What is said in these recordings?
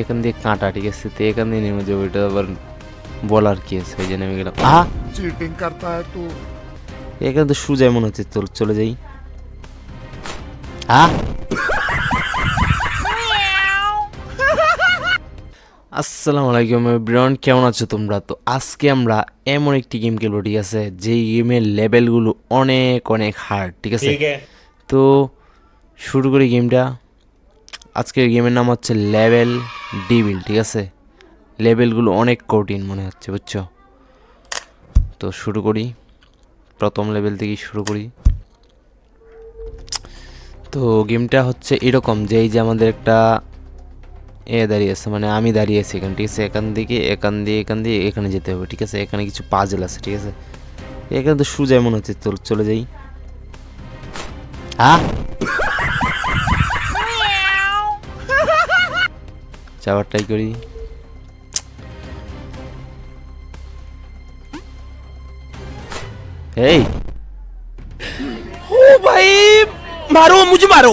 এখান দিয়ে কাঁটা ঠিক আছে? তো এখান দিয়ে নেমে যাব এটা আবার বলার কি আছে? ওই যে নেমে গেলাম। আহা! চিটিং এখানে তো সুজাই মনে হচ্ছে চল চলে যাই। হ্যাঁ আসসালামু আলাইকুম ব্রন কেমন আছো তোমরা? তো আজকে আমরা এমন একটি গেম খেলব ঠিক আছে? যেই গেমের লেভেলগুলো অনেক অনেক হার্ড ঠিক আছে? তো শুরু করি গেমটা আজকের গেমের নাম হচ্ছে লেভেল ডিবিল, ঠিক আছে? লেভেলগুলো অনেক কঠিন মনে হচ্ছে, বুঝছ? তো শুরু করি। প্রথম লেভেল থেকেই শুরু করি। তো গেমটা হচ্ছে এরকম যে, এই যে আমাদের একটা এ দাঁড়িয়ে আছে মানে আমি দাঁড়িয়ে আছি এখানে, ঠিক আছে? এখান থেকে এখান দিয়ে এখান দিয়ে এখানে যেতে হবে, ঠিক আছে? এখানে কিছু পাজেল আছে, ঠিক আছে? এখানে তো সুজায় মনে হচ্ছে চল, চলে যাই। হ্যাঁ যাওয়ার ট্রাই করি। এই। ও ভাই মারো মুঝে মারো।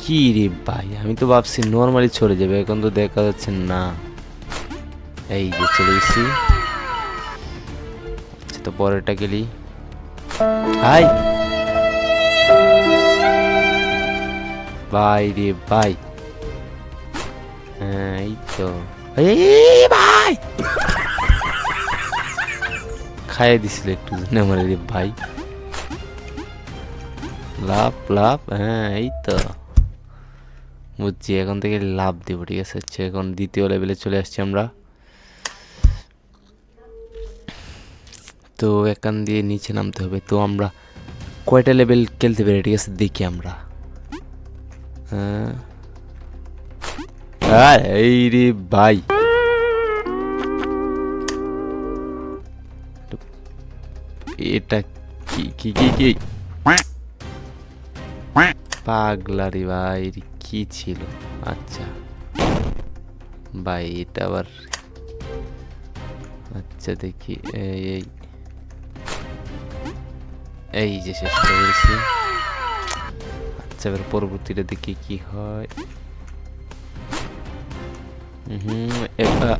কি রে ভাই আমি তো ভাবছি নর্মালি ছড়ে যাবে এখন তো দেখা যাচ্ছে না। এই যে চলে এসেছি আচ্ছা, তো পরেরটা গেলি হাই। বাই রে ভাই। হ্যাঁ এই তো। ভাই! খাইয়ে দিছিল একটু আমার ভাই। লাভ লাভ হ্যাঁ এই তো। বুঝছি, এখন থেকে লাভ দিব, ঠিক আছে? হচ্ছে এখন দ্বিতীয় লেভেলে চলে আসছি আমরা। তো এখান দিয়ে নিচে নামতে হবে। তো আমরা কয়টা লেভেল খেলতে পারি, ঠিক আছে? দেখি আমরা। হ্যাঁ। আর এই রে ভাই। এটা কি কি কি কি? পাগলা রে ভাই কি ছিল? আচ্ছা। ভাই, এটা আবার আচ্ছা দেখি। এই এই। এই যে শেষ করে ফেলছি আচ্ছা এবার পরবর্তীটা দেখি কি হয়। হুম এটা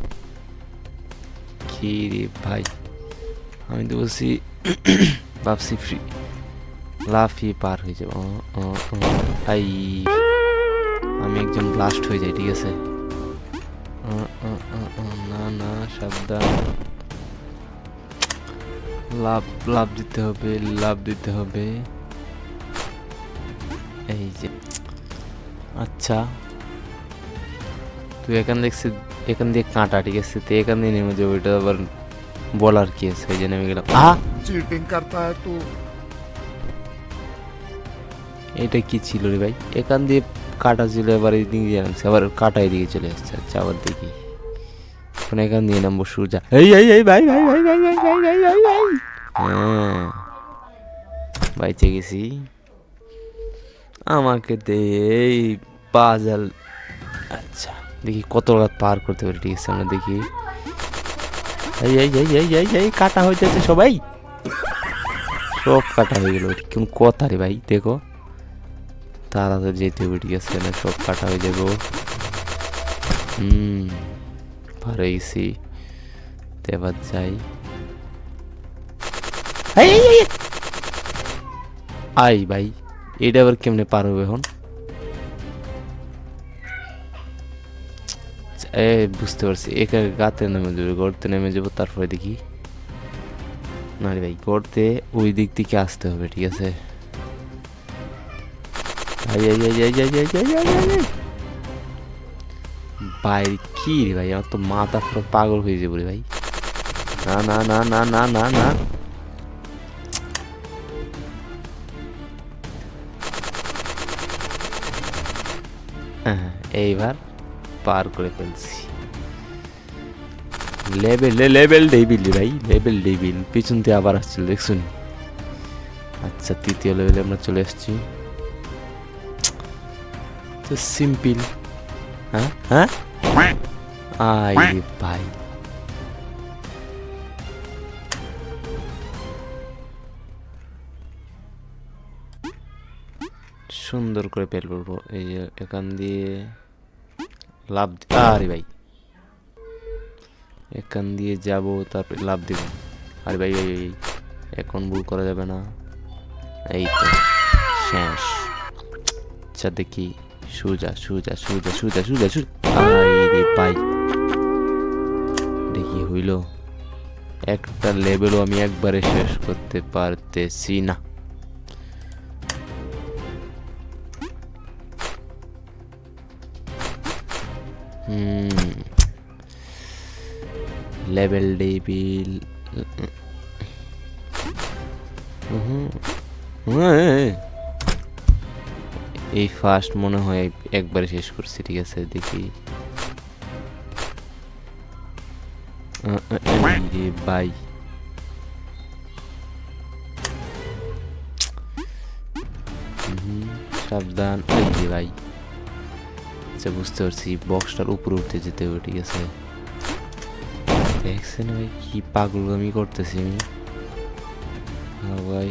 কি রে ভাই আমি তো বলছি ভাবছি ফ্রি লাফিয়ে পার হয়ে যাব আই আমি একজন ব্লাস্ট হয়ে যাই ঠিক আছে না না সাবধান লাভ লাভ দিতে হবে লাভ দিতে হবে এই যে আচ্ছা তুই এখান দেখছি এখান দিয়ে কাঁটা ঠিক আছে? তো এখান দিয়ে নেমে যাব এটা আবার বলার কি আছে? ওই যে নেমে গেলাম। আহ! চিটিং করতা হ্যায় তু। এটা কি ছিল রে ভাই? এখান দিয়ে কাটা ছিল এবার এদিক দিয়ে নামছে আবার কাটা দিকে চলে আসছে আচ্ছা আবার দেখি। ফোন এখান দিয়ে নামবো সুজা। এই এই এই ভাই ভাই ভাই ভাই ভাই ভাই ভাই ভাই ভাই। হ্যাঁ। বাইচে গেছি। আমাকে দে এই পাজল। আচ্ছা। দেখি কত রাত পার করতে পারি, ঠিক আছে, আমরা দেখি। এই এই এই এই এই এই, কাটা হয়ে যাচ্ছে সবাই। সব কাটা হয়ে গেল কোন কথা রে ভাই, দেখো। তাড়াতাড়ি যেতে হবে, ঠিক আছে, না সব কাটা হয়ে যাব। হুম, পারে গেছি এবার যাই। আই ভাই, এটা আবার কেমনে পার হবে এখন? এ, বুঝতে পারছি। একে গাতে নেমে যাবে গড়তে নেমে যাব, তারপরে দেখি। না রে ভাই গড়তে ওই দিক থেকে আসতে হবে, ঠিক আছে? বাইরে কি রে ভাই, আমার তো মাথা পুরো পাগল হয়ে যাব রে ভাই। না না না না না না না। হ্যাঁ, হ্যাঁ, এইবার পার করে ফেলছি। লেভেল লেভেল ডেবিল ভাই লেভেল ডেবিল পিছন দিয়ে আবার আসছিল, দেখছুনি? আচ্ছা তৃতীয় লেভেলে আমরা চলে এসেছি তো সিম্পল হ্যাঁ? হ্যাঁ? আই ভাই। সুন্দর করে পেল, এই এখান দিয়ে। লাভ আরে ভাই। এখান দিয়ে যাব তারপরে লাভ দিব। আরে ভাই ভাই ভাই, এখন ভুল করা যাবে না। এই তো শেষ। আচ্ছা দেখি। সুজা সুজা সুজা সুজা সুজা সুজা। আরে ভাই। দেখি হইল। একটা লেভেলও আমি একবারে শেষ করতে পারতেছি না। লেভেল ডেবিল এই ফার্স্ট মনে হয় একবারে শেষ করছি, ঠিক আছে, দেখি। বাই সাবধান। আচ্ছা বুঝতে পারছি বক্সটার উপরে উঠতে যেতে হবে, ঠিক আছে। দেখছেন ভাই কি পাগল আমি করতেছি আমি হ্যাঁ ভাই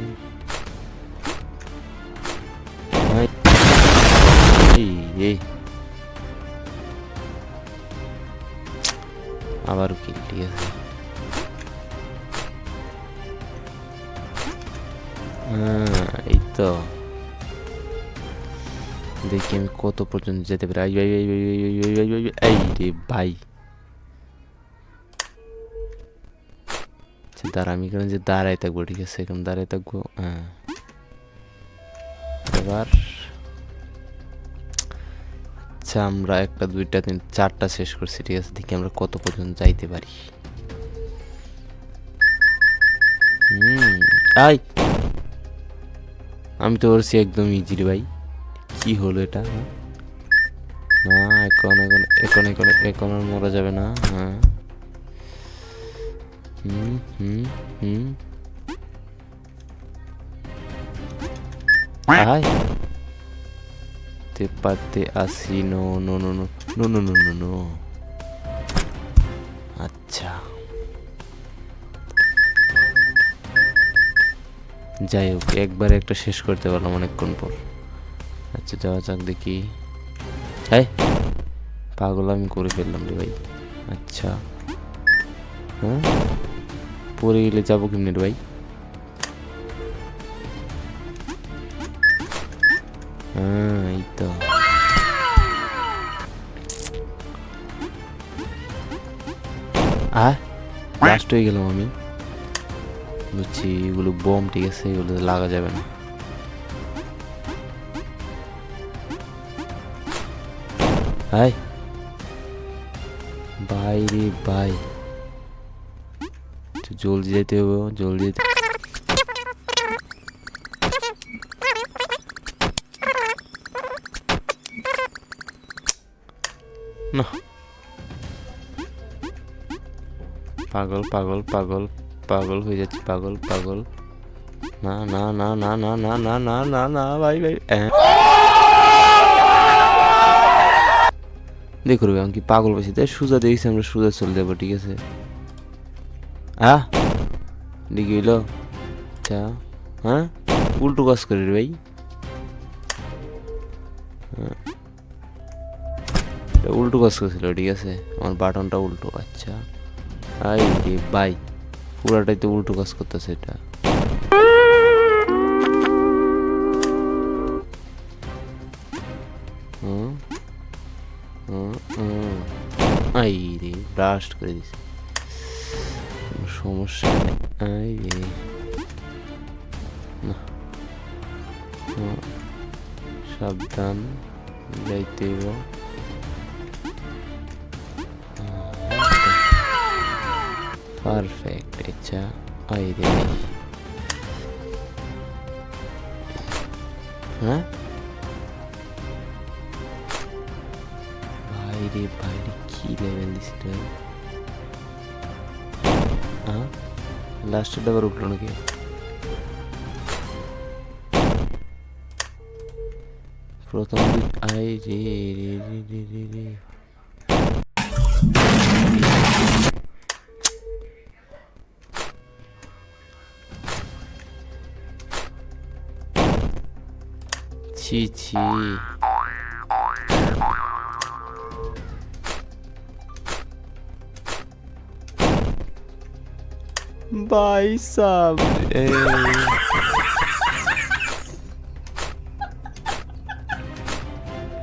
ভাই, আবার কিল ঠিক আছে হ্যাঁ, এই তো দেখি আমি কত পর্যন্ত যেতে পারি আই, আই, আই, আই, আই, আই, আই, এই রে ভাই দাঁড়া, আমি এখানে যে দাঁড়াই থাকব, ঠিক আছে? এখানে দাঁড়ায় থাকব হ্যাঁ। এবার আচ্ছা আমরা একটা, দুইটা, তিন, চারটা শেষ করছি, ঠিক আছে? দেখি আমরা কত পর্যন্ত যাইতে পারি। আই! আমি তো করছি একদম ইজি ভাই। কি হলো এটা হ্যাঁ? না, এখন এখন এখন এখন এখন মরা যাবে না হ্যাঁ। হুম হুম হুম আয় তে পারতে আসি no no no no no no no no no আচ্ছা যাই হোক একবারে একটা শেষ করতে পারলাম অনেকক্ষণ পর আচ্ছা যাওয়া যাক দেখি এই পাগল আমি করে ফেললাম রে ভাই আচ্ছা হ্যাঁ পরে গেলে যাব কেমনি ভাই? হ্যাঁ এই তো। আহ লাস্ট হয়ে গেলাম আমি। বুঝছি, এগুলো বোম ঠিক আছে, এগুলো লাগা যাবে না। হাই ভাই রে একটু জলদি যেতে হবে জলদি পাগল পাগল পাগল পাগল হয়ে যাচ্ছে পাগল পাগল না না না না না না না না না না ভাই ভাই হ্যাঁ দেখো আমি কি পাগল পাইছি তাই সুজা দেখছি আমরা সুজা চলে যাব ঠিক আছে Ah, digilo. Cha. Ha? Ultu gas karir bhai. উল্টো কাজ করেছিল ঠিক আছে আমার বাটনটা উল্টো আচ্ছা আই রে বাই পুরাটাই তো উল্টো কাজ করতেছে এটা আই রে ব্লাস্ট করে দিছে সমস্যা নেই না সাবধান যাইতেইব পারফেক্ট আচ্ছা আই রে হ্যাঁ ভাই রে ভাই রে কী লেভেল দিছিল ആ? ലാസ്റ്റ് ഡവർ ഉള്ളിലേക്ക് প্রথম আই রে রে রে রে রে রে ছি ছি ভাই সাব।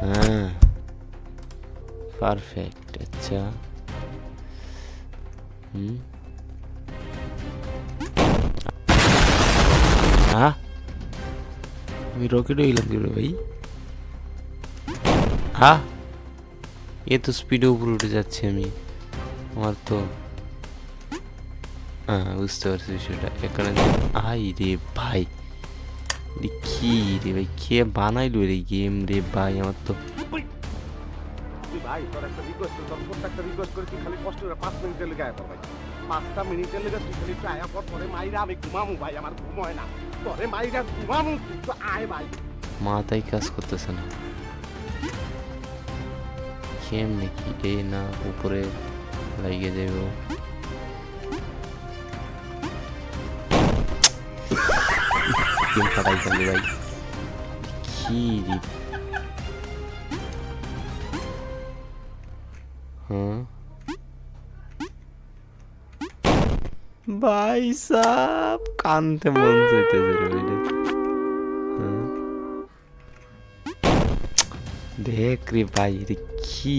হ্যাঁ। পারফেক্ট আচ্ছা। হুম। হ্যাঁ আমি রকেট হইলাম কি ভাই। হ্যাঁ এ তো স্পিডে উপরে উঠে যাচ্ছে আমি। আমার তো হ্যাঁ বুঝতে পারছি বিষয়টা এখানে যে- আই রে ভাই কি রে ভাই কে বানাইলো রে গেম রে ভাই আমার তো ভাই তোর একটা রিকোয়েস্ট তোর প্রত্যেকটা রিকোয়েস্ট করে তুই খালি কষ্ট করে পাঁচ মিনিটের লেগে আয় ভাই পাঁচটা মিনিটের লেগে তুই খালি একটু আয়া পর পরে মাইরা আমি ঘুমামু ভাই আমার ঘুম হয় না পরে মাইরা ঘুমামু তুই তো আয় ভাই মাথায় কাজ করতেছে না কেম নাকি এ না উপরে লাগিয়ে দেব গেম ফাটাই ফেলি ভাই কি হ্যাঁ ভাই সাব কানতে মন চাইতেছে রে দেখ রে ভাই রে কি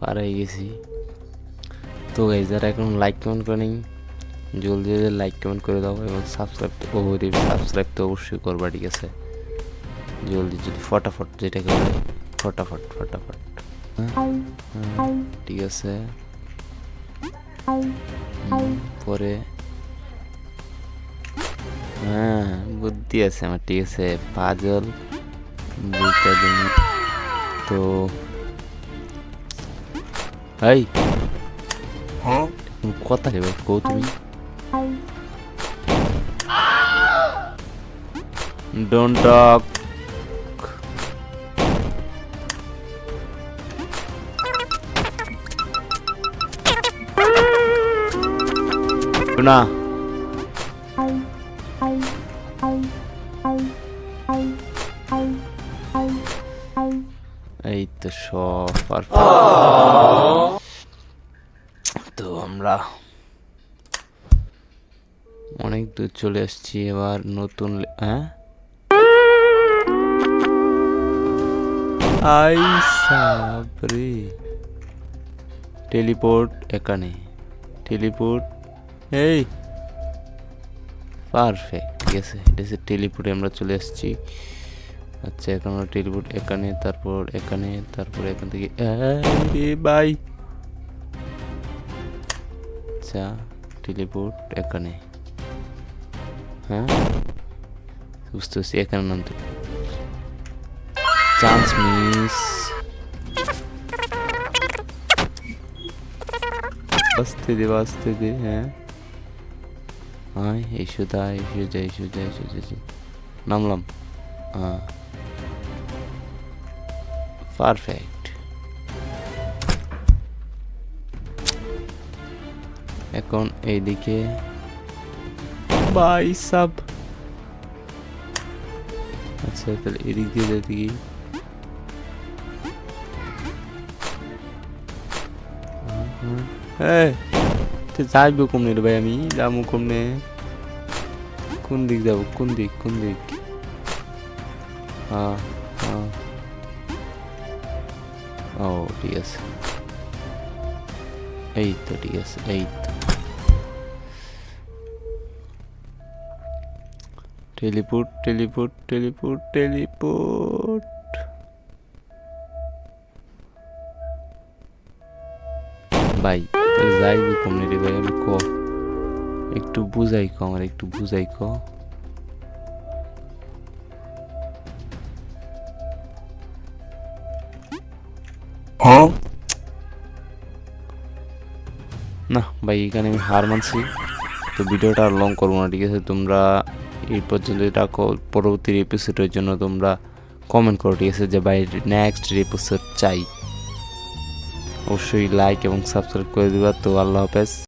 পারাই গেছি। তো গাই যারা এখন লাইক কমেন্ট করেন জলদি জলদি লাইক কমেন্ট করে দাও এবং সাবস্ক্রাইব ও সাবস্ক্রাইব তো অবশ্যই করবা ঠিক আছে? জলদি জলদি ফটাফট যেটাকে বলে ফটাফট ফটাফট। হ্যাঁ? হ্যাঁ, ঠিক আছে? পরে। হ্যাঁ বুদ্ধি আছে আমার ঠিক আছে? পাজল দুইটা দিন তো এই কথা রে ভাই কৌ তুমি ডোন্ট টক না এই তো সব তো আমরা অনেক দূর চলে আসছি এবার নতুন হ্যাঁ? আই সাবরে। টেলিপোর্ট এখানে। টেলিপোর্ট এই। পারফেক্ট ঠিক আছে এটা টেলিপোর্টে আমরা চলে আসছি। আচ্ছা এখন টেলিপোর্ট এখানে, তারপর এখানে, তারপর এখান থেকে বাই। আচ্ছা টেলিপোর্ট এখানে। হ্যাঁ? বুঝতে পারছি, এখানে নামতে চান্স মিস। আসতে দে আসতে দে হ্যাঁ। হ্যাঁ এই সুদা এই সুজা এই সুজা এই সুজা নামলাম। হ্যাঁ পারফেক্ট। এখন এইদিকে। বাই সাব। আচ্ছা তাহলে এদিক দিয়ে যেতে কি হ্যাঁ। যাইব কমনে রে ভাই আমি যাব কমনে। কোন দিক যাব? কোন দিক কোন দিক? হ্যাঁ হ্যাঁ ও ঠিক আছে এই তো ঠিক আছে এই তো টেলিপোর্ট টেলিপোর্ট টেলিপোর্ট টেলিপোর্ট ভাই তাহলে যাইব রে ভাই, আমি ক? একটু বুঝাই ক, আমার একটু বুঝাই ক? না, ভাই, এখানে আমি হার মানছি। তো ভিডিওটা আর লং করব না, ঠিক আছে? তোমরা এই পর্যন্ত এটা পরবর্তী এপিসোডের জন্য তোমরা কমেন্ট করো, ঠিক আছে? যে ভাই নেক্সট এপিসোড চাই। অবশ্যই লাইক এবং সাবস্ক্রাইব করে দেবা। তো আল্লাহ হাফেজ।